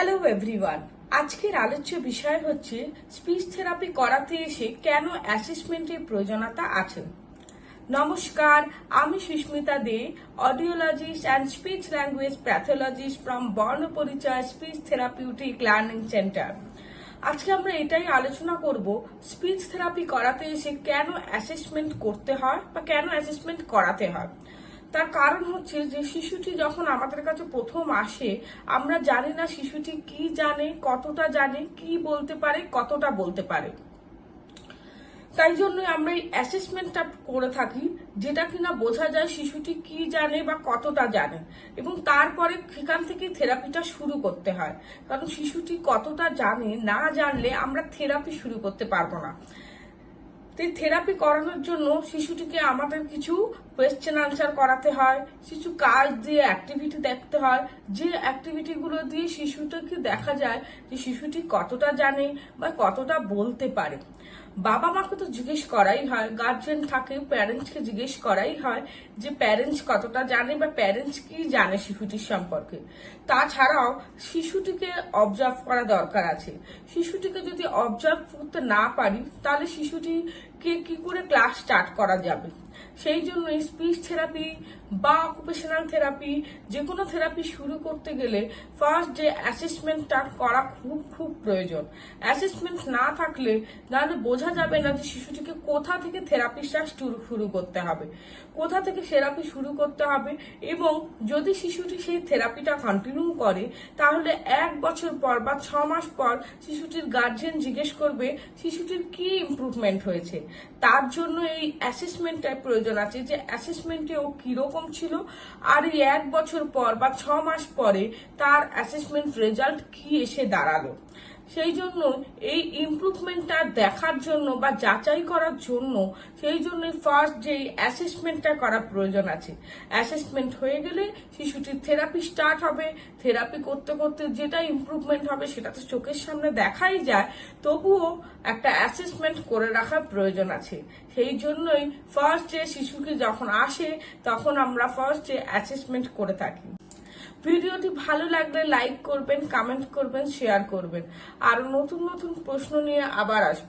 Hello everyone আজকের আলোচ্য বিষয় হচ্ছে স্পিচ থেরাপি করাতে এসে কেন অ্যাসেসমেন্টের প্রয়োজনীয়তা আছে? নমস্কার, আমি Susmita De audiologist and speech language pathologist from Barnaparichay speech therapeutic learning centre আজকে আমরা এটাই আলোচনা করব স্পিচ থেরাপি করাতে এসে কেন অ্যাসেসমেন্ট করতে হয় বা কেন অ্যাসেসমেন্ট করাতে হয়। তার কারণ হচ্ছে যে শিশুটি যখন আমাদের কাছে প্রথম আসে, আমরা জানি না শিশুটি কি জানে, কতটা জানে, কি বলতে পারে, কতটা বলতে পারে। তাই জন্য আমরা এই অ্যাসেসমেন্টটা করে থাকি, যেটা কিনা বোঝা যায় শিশুটি কি জানে বা কতটা জানে। এবং তারপরে সেখান থেকে থেরাপিটা শুরু করতে হয়। কারণ শিশুটি কতটা জানে না জানলে আমরা থেরাপি শুরু করতে পারব না। তো এই থেরাপি করানোর জন্য শিশুটিকে আমাদের কিছু কোয়েশ্চেন আনসার করাতে হয় শিশু কাজ দিয়ে অ্যাক্টিভিটি দেখতে হয়। যে অ্যাক্টিভিটিগুলো দিয়ে শিশুটাকে দেখা যায় যে শিশুটি কতটা জানে বা কতটা বলতে পারে। বাবা মাকে তো জিজ্ঞেস করাই হয় গার্জেন থাকে প্যারেন্টসকে জিজ্ঞেস করাই হয় যে প্যারেন্টস কতটা জানে বা প্যারেন্টস কি জানে শিশুটির সম্পর্কে। তাছাড়াও শিশুটিকে অবজার্ভ করা দরকার আছে। শিশুটিকে যদি অবজার্ভ করতে না পারি, তাহলে শিশুটিকে কি করে ক্লাস স্টার্ট করা যাবে? সেই জন্য স্পিচ থেরাপি বা অকুপেশনাল থেরাপি যে কোনো থেরাপি শুরু করতে গেলে ফার্স্ট যে অ্যাসেসমেন্টটা করা খুব খুব প্রয়োজন। অ্যাসেসমেন্ট না থাকলে তাহলে বোঝা যাবে না যে শিশুটিকে কোথা থেকে থেরাপিটা শুরু করতে হবে। কোথা থেকে থেরাপি শুরু করতে হবে এবং যদি শিশুটি সেই থেরাপিটা কন্টিনিউ করে, তাহলে এক বছর পর বা ছ মাস পর শিশুটির গার্জেন জিজ্ঞেস করবে, শিশুটির কি ইমপ্রুভমেন্ট হয়েছে? তার জন্য এই অ্যাসেসমেন্টটার প্রয়োজন আছে যে অ্যাসেসমেন্টে ও কীরকম ছিল আর এই এক বছর পর বা ছ মাস পরে তার অ্যাসেসমেন্ট রেজাল্ট কি এসে দাঁড়াল। সেই জন্য এই ইমপ্রুভমেন্টটা দেখার জন্য বা যাচাই করার জন্য সেই জন্য ফার্স্ট যে অ্যাসেসমেন্টটা করা প্রয়োজন আছে। অ্যাসেসমেন্ট হয়ে গেলে শিশুটির থেরাপি স্টার্ট হবে। থেরাপি করতে করতে যেটা ইমপ্রুভমেন্ট হবে সেটা তো চোখের সামনে দেখাই যায়, তবুও একটা অ্যাসেসমেন্ট করে রাখার প্রয়োজন আছে। সেই জন্যই ফার্স্ট যে শিশুকে যখন আসে, তখন আমরা ফার্স্ট যে অ্যাসেসমেন্ট করে থাকি। ভিডিওটি ভালো লাগলে লাইক করবেন কমেন্ট করবেন শেয়ার করবেন। আর নতুন নতুন প্রশ্ন নিয়ে আবার আসব।